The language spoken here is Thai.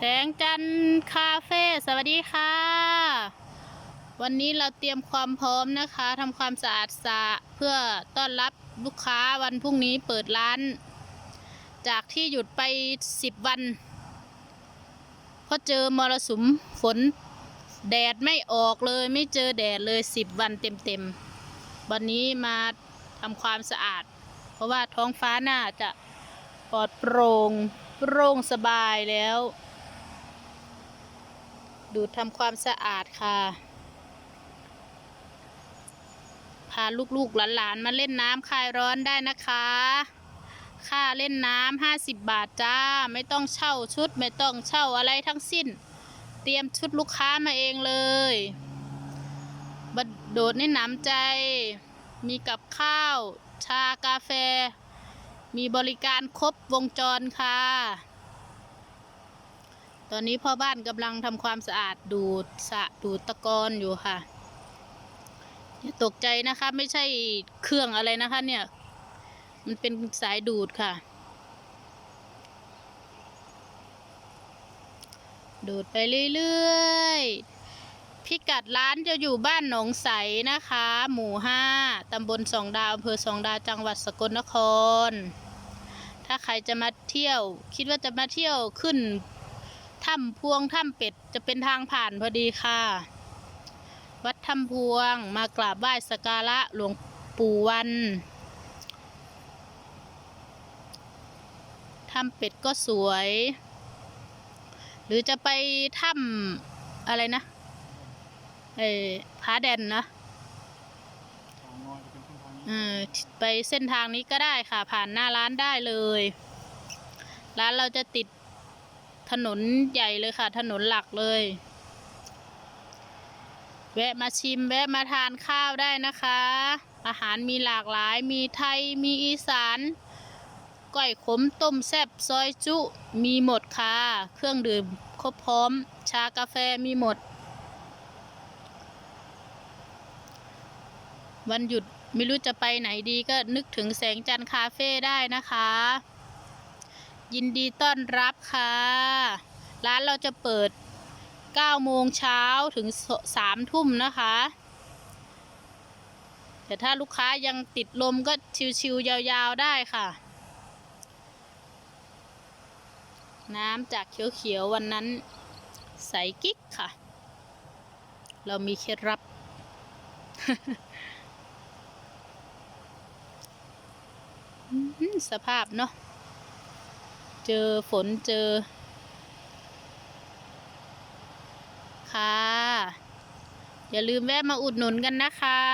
แสงจันทร์คาเฟ่สวัสดีค่ะ วันนี้เราเตรียมความพร้อมนะคะทำความสะอาดสะเพื่อต้อนรับลูกค้าวันพรุ่งนี้เปิดร้าน จากที่หยุดไปสิบวันเพราะเจอมรสุมฝน แดดไม่ออกเลยไม่เจอแดดเลยสิบวันเต็มๆ วันนี้มาทำความสะอาด เพราะว่าท้องฟ้าน่าจะปลอดโปร่งโปร่งสบายแล้ว ดูทำความสะอาดค่ะ พาลูกๆหลานๆมาเล่นน้ำคลายร้อนได้นะคะ ค่าเล่นน้ำห้าสิบบาทจ้า ไม่ต้องเช่าชุดไม่ต้องเช่าอะไรทั้งสิ้น เตรียมชุดลูกค้ามาเองเลยบดโดดในหน้ำใจ มีกับข้าว ชากาแฟ มีบริการครบวงจรค่ะ ตอนนี้พ่อบ้านกำลังทำความสะอาดดูดสะดูดตะกอนอยู่ค่ะอย่าตกใจนะคะไม่ใช่เครื่องอะไรนะคะเนี่ย มันเป็นสายดูดค่ะ ดูดไปเรื่อยๆ พิกัดร้านจะอยู่บ้านหนองใสนะคะ หมู่ห้าตำบลสองดาวอำเภอสองดาวจังหวัดสกลนคร ถ้าใครจะมาเที่ยว คิดว่าจะมาเที่ยวขึ้น ถ้ำพวงถ้ำเป็ดจะเป็นทางผ่านพอดีค่ะ วัดถ้ำพวงมากราบไหว้สักการะหลวงปู่วันถ้ำเป็ดก็สวย หรือจะไปถ้ำอะไรนะเออผาแดนนะเออไปเส้นทางนี้ก็ได้ค่ะ ผ่านหน้าร้านได้เลย ร้านเราจะติด ถนนใหญ่เลยค่ะ ถนนหลักเลย แวะมาชิมแวะมาทานข้าวได้นะคะ อาหารมีหลากหลาย มีไทย มีอีสานก้อยขมต้มแซ่บซอยจุ มีหมดค่ะ เครื่องดื่มครบพร้อม ชากาแฟมีหมด วันหยุดไม่รู้จะไปไหนดีก็นึกถึงแสงจันทร์คาเฟ่ได้นะคะ ยินดีต้อนรับค่ะ ร้านเราจะเปิด 9 โมงเช้าถึง 3 ทุ่มนะคะ แต่ถ้าลูกค้ายังติดลมก็ชิวๆยาวๆได้ค่ะ น้ำจากเขียวๆวันนั้น ใสกิ๊กค่ะ เรามีเคล็ดลับสภาพเนาะ เจอฝนเจอ ค่ะ อย่าลืมแวะมาอุดหนุนกันนะคะ